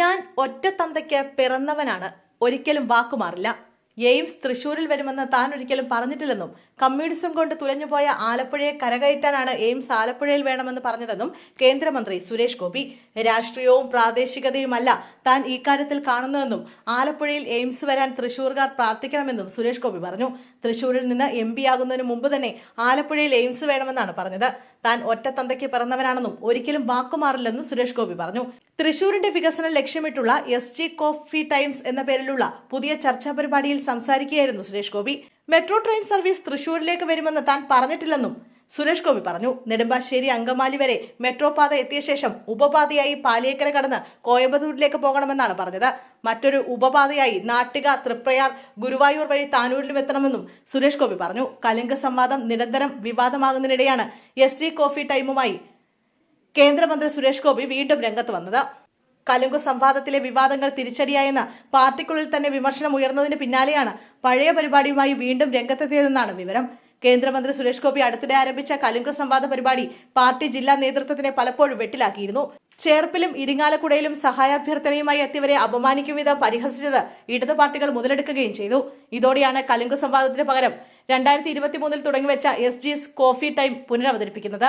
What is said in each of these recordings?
ഞാൻ ഒറ്റ ഒറ്റത്തന്തയ്ക്ക് പിറന്നവനാണ്. ഒരിക്കലും വാക്കുമാറില്ല എയിംസ് തൃശൂരിൽ വരുമെന്ന് താൻ ഒരിക്കലും പറഞ്ഞിട്ടില്ലെന്നും കമ്മ്യൂണിസം കൊണ്ട് തുലഞ്ഞുപോയ ആലപ്പുഴയെ കരകയറ്റാനാണ് എയിംസ് ആലപ്പുഴയിൽ വേണമെന്ന് പറഞ്ഞതെന്നും കേന്ദ്രമന്ത്രി സുരേഷ് ഗോപി. രാഷ്ട്രീയവും പ്രാദേശികതയുമല്ല താൻ ഇക്കാര്യത്തിൽ കാണുന്നതെന്നും ആലപ്പുഴയിൽ എയിംസ് വരാൻ തൃശൂർകാർ പ്രാർത്ഥിക്കണമെന്നും സുരേഷ് ഗോപി പറഞ്ഞു. തൃശൂരിൽ നിന്ന് എം പി ആകുന്നതിന് മുമ്പ് തന്നെ ആലപ്പുഴയിൽ എയിംസ് വേണമെന്നാണ് പറഞ്ഞത്. താൻ ഒറ്റത്തന്തയ്ക്ക് പിറന്നവനാണെന്നും ഒരിക്കലും വാക്കുമാറില്ലെന്നും സുരേഷ് ഗോപി പറഞ്ഞു. തൃശൂരിന്റെ വികസനം ലക്ഷ്യമിട്ടുള്ള എസ് ജി കോഫി ടൈംസ് എന്ന പേരിലുള്ള പുതിയ ചർച്ചാ പരിപാടിയിൽ സംസാരിക്കുകയായിരുന്നു Suresh Gopi. Metro train service തൃശൂരിലേക്ക് വരുമെന്ന് താൻ പറഞ്ഞിട്ടില്ലെന്നും സുരേഷ് ഗോപി പറഞ്ഞു നെടുമ്പാശ്ശേരി അങ്കമാലി വരെ മെട്രോ പാത എത്തിയ ശേഷം ഉപപാതയായി പാലിയേക്കര കടന്ന് കോയമ്പത്തൂരിലേക്ക് പോകണമെന്നാണ് പറഞ്ഞത്. മറ്റൊരു ഉപപാതയായി നാട്ടിക തൃപ്രയാർ ഗുരുവായൂർ വഴി താനൂരിലും എത്തണമെന്നും സുരേഷ് ഗോപി പറഞ്ഞു. കലിംഗ സംവാദം നിരന്തരം വിവാദമാകുന്നതിനിടെയാണ് എസ് സി കോഫി ടൈമുമായി കേന്ദ്രമന്ത്രി സുരേഷ് ഗോപി വീണ്ടും രംഗത്ത് വന്നത്. കലുങ്കു സംവാദത്തിലെ വിവാദങ്ങൾ തിരിച്ചടിയായെന്ന് പാർട്ടിക്കുള്ളിൽ തന്നെ വിമർശനം ഉയർന്നതിന് പിന്നാലെയാണ് പഴയ പരിപാടിയുമായി വീണ്ടും രംഗത്തെത്തിയതെന്നാണ് വിവരം. കേന്ദ്രമന്ത്രി സുരേഷ് ഗോപി അടുത്തിടെ ആരംഭിച്ച കലുങ്ക സംവാദ പരിപാടി പാർട്ടി ജില്ലാ നേതൃത്വത്തിനെ പലപ്പോഴും വെട്ടിലാക്കിയിരുന്നു. ചേർപ്പിലും ഇരിങ്ങാലക്കുടയിലും സഹായാഭ്യർത്ഥനയുമായി എത്തിയവരെ അപമാനിക്കും വിധം പരിഹസിച്ചത് ഇടതു പാർട്ടികൾ മുതലെടുക്കുകയും ചെയ്തു. ഇതോടെയാണ് കലുങ്ക് സംവാദത്തിന് പകരം രണ്ടായിരത്തി ഇരുപത്തി മൂന്നിൽ തുടങ്ങിവെച്ച S G S coffee time പുനരവതരിപ്പിക്കുന്നത്.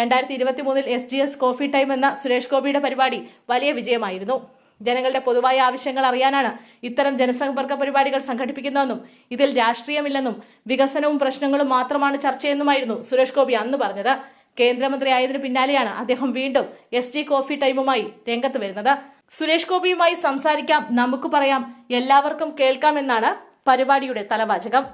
രണ്ടായിരത്തി ഇരുപത്തി മൂന്നിൽ S G S coffee time എന്ന സുരേഷ് ഗോപിയുടെ പരിപാടി വലിയ വിജയമായിരുന്നു. ജനങ്ങളുടെ പൊതുവായ ആവശ്യങ്ങൾ അറിയാനാണ് ഇത്തരം ജനസമ്പർക്ക പരിപാടികൾ സംഘടിപ്പിക്കുന്നതെന്നും ഇതിൽ രാഷ്ട്രീയമില്ലെന്നും വികസനവും പ്രശ്നങ്ങളും മാത്രമാണ് ചർച്ചയെന്നുമായിരുന്നു സുരേഷ് ഗോപി അന്ന് പറഞ്ഞത്. കേന്ദ്രമന്ത്രി ആയതിനു പിന്നാലെയാണ് അദ്ദേഹം വീണ്ടും എസ് ജി കോഫി ടൈമുമായി രംഗത്ത് വരുന്നത്. സുരേഷ് ഗോപിയുമായി സംസാരിക്കാം നമുക്ക് പറയാം എല്ലാവർക്കും കേൾക്കാം എന്നാണ് പരിപാടിയുടെ തലവാചകം.